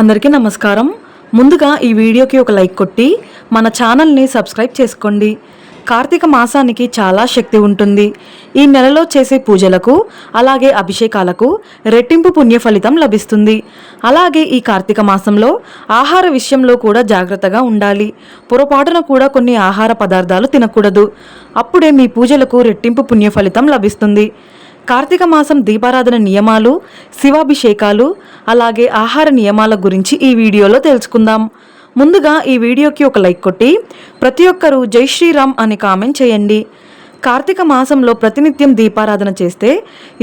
అందరికీ నమస్కారం. ముందుగా ఈ వీడియోకి ఒక లైక్ కొట్టి మన ఛానల్ని సబ్స్క్రైబ్ చేసుకోండి. కార్తీక మాసానికి చాలా శక్తి ఉంటుంది. ఈ నెలలో చేసే పూజలకు అలాగే అభిషేకాలకు రెట్టింపు పుణ్య ఫలితం లభిస్తుంది. అలాగే ఈ కార్తీక మాసంలో ఆహార విషయంలో కూడా జాగ్రత్తగా ఉండాలి. పొరపాటున కూడా కొన్ని ఆహార పదార్థాలు తినకూడదు. అప్పుడే మీ పూజలకు రెట్టింపు పుణ్య ఫలితం లభిస్తుంది. కార్తీక మాసం దీపారాధన నియమాలు శివాభిషేకాలు అలాగే ఆహార నియమాల గురించి ఈ వీడియోలో తెలుసుకుందాం. ముందుగా ఈ వీడియోకి ఒక లైక్ కొట్టి ప్రతి ఒక్కరూ జై శ్రీరామ్ అని కామెంట్ చేయండి. కార్తీక మాసంలో ప్రతినిత్యం దీపారాధన చేస్తే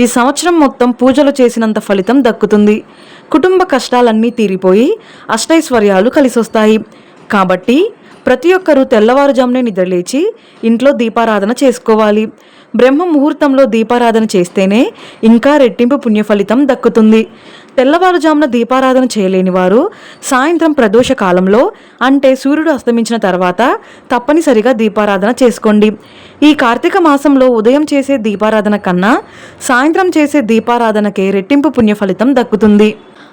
ఈ సంవత్సరం మొత్తం పూజలు చేసినంత ఫలితం దక్కుతుంది. కుటుంబ కష్టాలన్నీ తీరిపోయి అష్టైశ్వర్యాలు కలిసొస్తాయి. కాబట్టి ప్రతి ఒక్కరూ తెల్లవారుజామునే నిద్రలేచి ఇంట్లో దీపారాధన చేసుకోవాలి. బ్రహ్మ ముహూర్తంలో దీపారాధన చేస్తేనే ఇంకా రెట్టింపు పుణ్యఫలితం దక్కుతుంది. తెల్లవారుజామున దీపారాధన చేయలేని వారు సాయంత్రం ప్రదోష కాలంలో అంటే సూర్యుడు అస్తమించిన తర్వాత తప్పనిసరిగా దీపారాధన చేసుకోండి. ఈ కార్తీక మాసంలో ఉదయం చేసే దీపారాధన కన్నా సాయంత్రం చేసే దీపారాధనకే రెట్టింపు పుణ్యఫలితం దక్కుతుంది.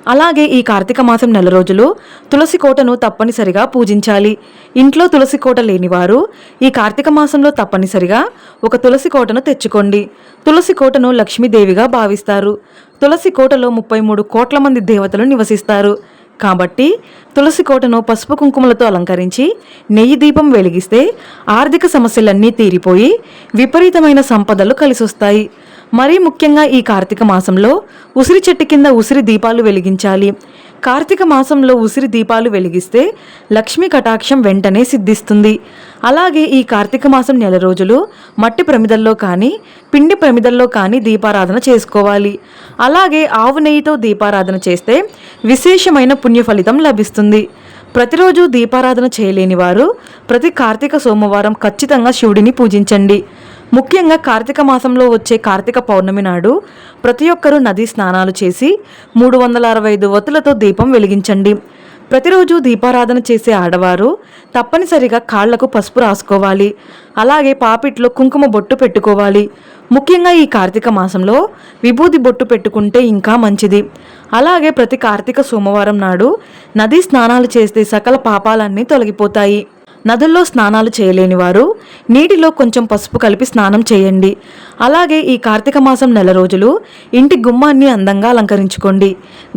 అలాగే ఈ కార్తీక మాసం నెల రోజులు తులసి కోటను తప్పనిసరిగా పూజించాలి. ఇంట్లో తులసి కోట లేనివారు ఈ కార్తీక మాసంలో తప్పనిసరిగా ఒక తులసి కోటను తెచ్చుకోండి. తులసి కోటను లక్ష్మీదేవిగా భావిస్తారు. తులసి కోటలో ముప్పై మూడు కోట్ల మంది దేవతలు నివసిస్తారు. కాబట్టి తులసి కోటను పసుపు కుంకుమలతో అలంకరించి నెయ్యి దీపం వెలిగిస్తే ఆర్థిక సమస్యలన్నీ తీరిపోయి విపరీతమైన సంపదలు కలిసొస్తాయి. మరీ ముఖ్యంగా ఈ కార్తీక మాసంలో ఉసిరి చెట్టు కింద ఉసిరి దీపాలు వెలిగించాలి. కార్తీక మాసంలో ఉసిరి దీపాలు వెలిగిస్తే లక్ష్మీ కటాక్షం వెంటనే సిద్ధిస్తుంది. అలాగే ఈ కార్తీక మాసం నెల రోజులు మట్టి ప్రమిదల్లో కానీ పిండి ప్రమిదల్లో కానీ దీపారాధన చేసుకోవాలి. అలాగే ఆవు నెయ్యితో దీపారాధన చేస్తే విశేషమైన పుణ్య ఫలితం లభిస్తుంది. ప్రతిరోజు దీపారాధన చేయలేని వారు ప్రతి కార్తీక సోమవారం ఖచ్చితంగా శివుడిని పూజించండి. ముఖ్యంగా కార్తీక మాసంలో వచ్చే కార్తీక పౌర్ణమి నాడు ప్రతి ఒక్కరూ నదీ స్నానాలు చేసి మూడు వందల అరవై ఐదు వత్తులతో దీపం వెలిగించండి. ప్రతిరోజు దీపారాధన చేసే ఆడవారు తప్పనిసరిగా కాళ్ళకు పసుపు రాసుకోవాలి. అలాగే పాపిట్లో కుంకుమ బొట్టు పెట్టుకోవాలి. ముఖ్యంగా ఈ కార్తీక మాసంలో విభూది బొట్టు పెట్టుకుంటే ఇంకా మంచిది. అలాగే ప్రతి కార్తీక సోమవారం నాడు నదీ స్నానాలు చేస్తే సకల పాపాలన్నీ తొలగిపోతాయి. నదుల్లో స్నానాలు చేయలేని వారు నీటిలో కొంచెం పసుపు కలిపి స్నానం చేయండి. అలాగే ఈ కార్తీక మాసం నెల రోజులు ఇంటి గుమ్మాన్ని అందంగా అలంకరించుకోండి.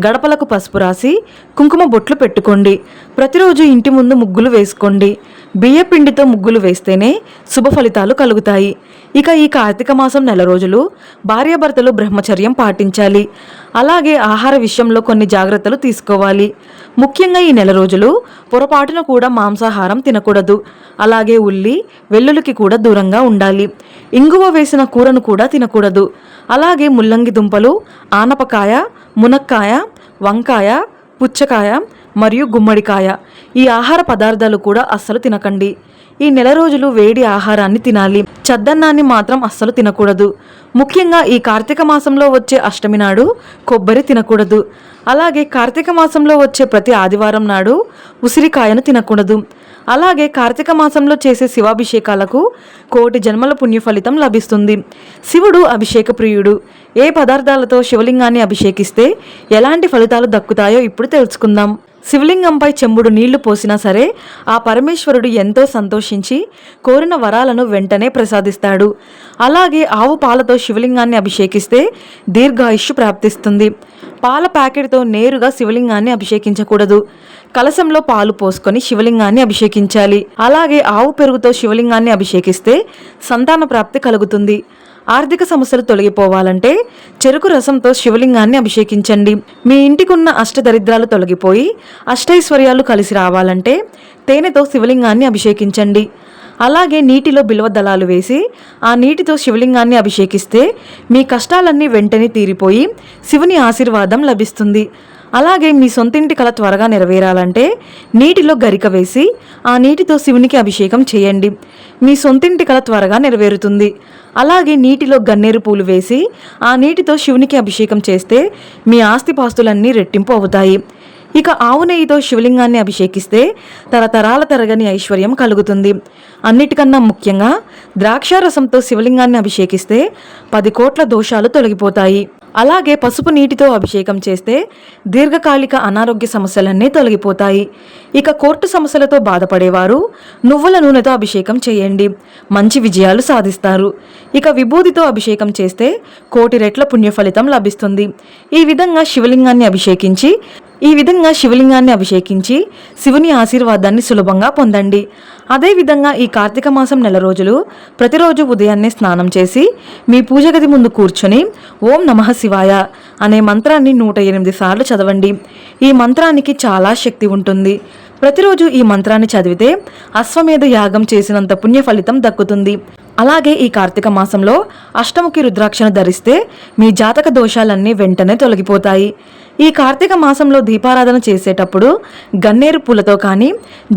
గడపలకు పసుపు రాసి కుంకుమ బొట్లు పెట్టుకోండి. ప్రతిరోజు ఇంటి ముందు ముగ్గులు వేసుకోండి. బియ్యపిండితో ముగ్గులు వేస్తేనే శుభ ఫలితాలు కలుగుతాయి. ఇక ఈ కార్తీక మాసం నెల రోజులు భార్యాభర్తలు బ్రహ్మచర్యం పాటించాలి. అలాగే ఆహార విషయంలో కొన్ని జాగ్రత్తలు తీసుకోవాలి. ముఖ్యంగా ఈ నెల రోజులు పొరపాటున కూడా మాంసాహారం తినకూడదు. అలాగే ఉల్లి వెల్లుల్లికి కూడా దూరంగా ఉండాలి. ఇంగువ వేసిన కూరను కూడా తినకూడదు. అలాగే ముల్లంగి దుంపలు ఆనపకాయ మునక్కాయ వంకాయ పుచ్చకాయ మరియు గుమ్మడికాయ. ఈ ఆహార పదార్థాలు కూడా అస్సలు తినకండి. ఈ నెల రోజులు వేడి ఆహారాన్ని తినాలి. చద్దన్నాన్ని మాత్రం అస్సలు తినకూడదు. ముఖ్యంగా ఈ కార్తీక మాసంలో వచ్చే అష్టమి నాడు కొబ్బరి తినకూడదు. అలాగే కార్తీక మాసంలో వచ్చే ప్రతి ఆదివారం నాడు ఉసిరికాయను తినకూడదు. అలాగే కార్తీక మాసంలో చేసే శివాభిషేకాలకు కోటి జన్మల పుణ్య ఫలితం లభిస్తుంది. శివుడు అభిషేక ప్రియుడు. ఏ పదార్థాలతో శివలింగాన్ని అభిషేకిస్తే ఎలాంటి ఫలితాలు దక్కుతాయో ఇప్పుడు తెలుసుకుందాం. శివలింగంపై చెంబుడు నీళ్ళు పోసినా సరే ఆ పరమేశ్వరుడు ఎంతో సంతోషించి కోరిన వరాలను వెంటనే ప్రసాదిస్తాడు. అలాగే ఆవు పాలతో శివలింగాన్ని అభిషేకిస్తే దీర్ఘాయుష్యు ప్రాప్తిస్తుంది. పాల ప్యాకెట్తో నేరుగా శివలింగాన్ని అభిషేకించకూడదు. కలశంలో పాలు పోసుకొని శివలింగాన్ని అభిషేకించాలి. అలాగే ఆవు పెరుగుతో శివలింగాన్ని అభిషేకిస్తే సంతాన ప్రాప్తి కలుగుతుంది. ఆర్థిక సమస్యలు తొలగిపోవాలంటే చెరుకు రసంతో శివలింగాన్ని అభిషేకించండి. మీ ఇంటికున్న అష్టదరిద్రాలు తొలగిపోయి అష్టైశ్వర్యాలు కలిసి రావాలంటే తేనెతో శివలింగాన్ని అభిషేకించండి. అలాగే నీటిలో బిల్వ దళాలు వేసి ఆ నీటితో శివలింగాన్ని అభిషేకిస్తే మీ కష్టాలన్నీ వెంటనే తీరిపోయి శివుని ఆశీర్వాదం లభిస్తుంది. అలాగే మీ సొంతింటి కల త్వరగా నెరవేరాలంటే నీటిలో గరిక వేసి ఆ నీటితో శివునికి అభిషేకం చేయండి. మీ సొంతింటి కల త్వరగా నెరవేరుతుంది. అలాగే నీటిలో గన్నేరు పూలు వేసి ఆ నీటితో శివునికి అభిషేకం చేస్తే మీ ఆస్తిపాస్తులన్నీ రెట్టింపు అవుతాయి. ఇక ఆవు నెయ్యితో శివలింగాన్ని అభిషేకిస్తే తరతరాల తరగని ఐశ్వర్యం కలుగుతుంది. అన్నిటికన్నా ముఖ్యంగా ద్రాక్షారసంతో శివలింగాన్ని అభిషేకిస్తే పది కోట్ల దోషాలు తొలగిపోతాయి. అలాగే పసుపు నీటితో అభిషేకం చేస్తే దీర్ఘకాలిక అనారోగ్య సమస్యలన్నీ తొలగిపోతాయి. ఇక కోర్టు సమస్యలతో బాధపడేవారు నువ్వుల నూనెతో అభిషేకం చేయండి. మంచి విజయాలు సాధిస్తారు. ఇక విభూతితో అభిషేకం చేస్తే కోటి రెట్ల పుణ్యఫలితం లభిస్తుంది. ఈ విధంగా శివలింగాన్ని అభిషేకించి ఈ విధంగా శివలింగాన్ని అభిషేకించి శివుని ఆశీర్వాదాన్ని సులభంగా పొందండి. అదేవిధంగా ఈ కార్తీక మాసం నెల రోజులు ప్రతిరోజు ఉదయాన్నే స్నానం చేసి మీ పూజ గది ముందు కూర్చొని ఓం నమః శివాయ అనే మంత్రాన్ని నూట ఎనిమిది సార్లు చదవండి. ఈ మంత్రానికి చాలా శక్తి ఉంటుంది. ప్రతిరోజు ఈ మంత్రాన్ని చదివితే అశ్వమేధ యాగం చేసినంత పుణ్య ఫలితం దక్కుతుంది. అలాగే ఈ కార్తీక మాసంలో అష్టముఖి రుద్రాక్షను ధరిస్తే మీ జాతక దోషాలన్నీ వెంటనే తొలగిపోతాయి. ఈ కార్తీక మాసంలో దీపారాధన చేసేటప్పుడు గన్నేరు పూలతో కానీ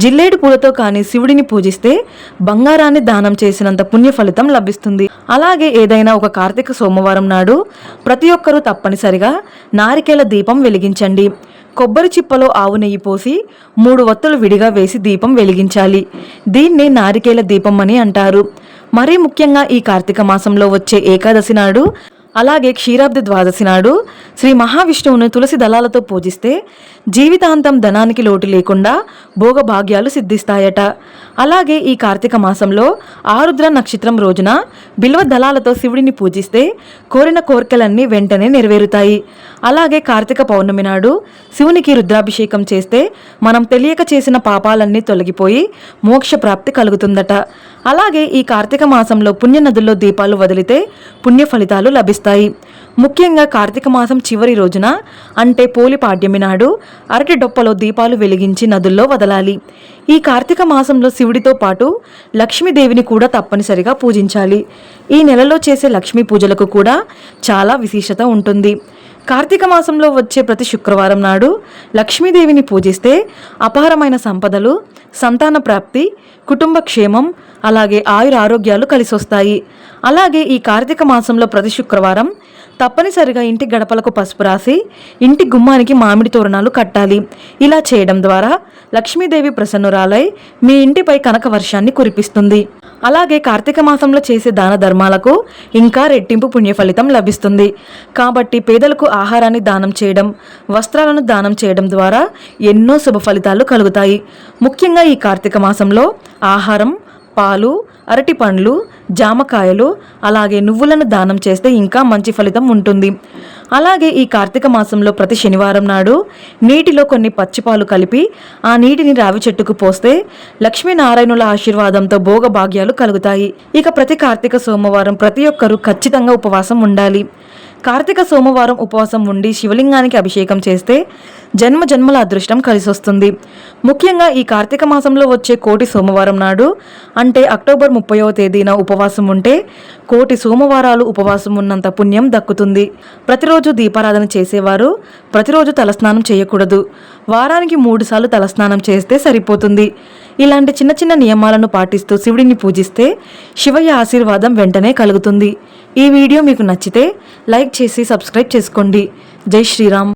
జిల్లేడు పూలతో కానీ శివుడిని పూజిస్తే బంగారాన్ని దానం చేసినంత పుణ్య ఫలితం లభిస్తుంది. అలాగే ఏదైనా ఒక కార్తీక సోమవారం నాడు ప్రతి ఒక్కరూ తప్పనిసరిగా నారికేల దీపం వెలిగించండి. కొబ్బరి చిప్పలో ఆవు నెయ్యి పోసి మూడు వత్తులు విడిగా వేసి దీపం వెలిగించాలి. దీన్నే నారికేల దీపం అని అంటారు. మరీ ముఖ్యంగా ఈ కార్తీక మాసంలో వచ్చే ఏకాదశి నాడు అలాగే క్షీరాబ్ది ద్వాదశి నాడు శ్రీ మహావిష్ణువును తులసి దళాలతో పూజిస్తే జీవితాంతం ధనానికి లోటు లేకుండా భోగభాగ్యాలు సిద్ధిస్తాయట. అలాగే ఈ కార్తీక మాసంలో ఆరుద్ర నక్షత్రం రోజున బిల్వ దళాలతో శివుడిని పూజిస్తే కోరిన కోరికలన్నీ వెంటనే నెరవేరుతాయి. అలాగే కార్తీక పౌర్ణమి నాడు శివునికి రుద్రాభిషేకం చేస్తే మనం తెలియక చేసిన పాపాలన్నీ తొలగిపోయి మోక్ష ప్రాప్తి కలుగుతుందట. అలాగే ఈ కార్తీక మాసంలో పుణ్య నదుల్లో దీపాలు వదిలితే పుణ్య ఫలితాలు లభిస్తాయి. ముఖ్యంగా కార్తీక మాసం చివరి రోజున అంటే పోలి పాడ్యమి నాడు అరటి డొప్పలో దీపాలు వెలిగించి నదుల్లో వదలాలి. ఈ కార్తీక మాసంలో శివుడితో పాటు లక్ష్మీదేవిని కూడా తప్పనిసరిగా పూజించాలి. ఈ నెలలో చేసే లక్ష్మీ పూజలకు కూడా చాలా విశేషత ఉంటుంది. కార్తీక మాసంలో వచ్చే ప్రతి శుక్రవారం నాడు లక్ష్మీదేవిని పూజిస్తే అపారమైన సంపదలు సంతాన ప్రాప్తి కుటుంబ క్షేమం అలాగే ఆయుర ఆరోగ్యాలు కలిసొస్తాయి. అలాగే ఈ కార్తీక మాసంలో ప్రతి శుక్రవారం తప్పనిసరిగా ఇంటి గడపలకు పసుపు రాసి ఇంటి గుమ్మానికి మామిడి తోరణాలు కట్టాలి. ఇలా చేయడం ద్వారా లక్ష్మీదేవి ప్రసన్నురాలై మీ ఇంటిపై కనక వర్షాన్ని కురిపిస్తుంది. అలాగే కార్తీక మాసంలో చేసే దాన ధర్మాలకు ఇంకా రెట్టింపు పుణ్య ఫలితం లభిస్తుంది. కాబట్టి పేదలకు ఆహారాన్ని దానం చేయడం వస్త్రాలను దానం చేయడం ద్వారా ఎన్నో శుభ ఫలితాలు కలుగుతాయి. ముఖ్యంగా ఈ కార్తీక మాసంలో ఆహారం పాలు అరటి పండ్లు జామకాయలు అలాగే నువ్వులను దానం చేస్తే ఇంకా మంచి ఫలితం ఉంటుంది. అలాగే ఈ కార్తీక మాసంలో ప్రతి శనివారం నాడు నీటిలో కొన్ని పచ్చిపాలు కలిపి ఆ నీటిని రావి చెట్టుకు పోస్తే లక్ష్మీనారాయణుల ఆశీర్వాదంతో భోగ భాగ్యాలు కలుగుతాయి. ఇక ప్రతి కార్తీక సోమవారం ప్రతి ఒక్కరూ ఖచ్చితంగా ఉపవాసం ఉండాలి. కార్తీక సోమవారం ఉపవాసం ఉండి శివలింగానికి అభిషేకం చేస్తే జన్మ జన్మల అదృష్టం కలిసొస్తుంది. ముఖ్యంగా ఈ కార్తీక మాసంలో వచ్చే కోటి సోమవారం నాడు అంటే అక్టోబర్ ముప్పైవ తేదీన ఉపవాసం ఉంటే కోటి సోమవారాలు ఉపవాసం ఉన్నంత పుణ్యం దక్కుతుంది. ప్రతిరోజు దీపారాధన చేసేవారు ప్రతిరోజు తలస్నానం చేయకూడదు. వారానికి మూడుసార్లు తలస్నానం చేస్తే సరిపోతుంది. ఇలాంటి చిన్న చిన్న నియమాలను పాటిస్తూ శివుడిని పూజిస్తే శివయ్య ఆశీర్వాదం వెంటనే కలుగుతుంది. ఈ వీడియో మీకు నచ్చితే లైక్ చేసి సబ్స్క్రైబ్ చేసుకోండి. జై శ్రీరామ్.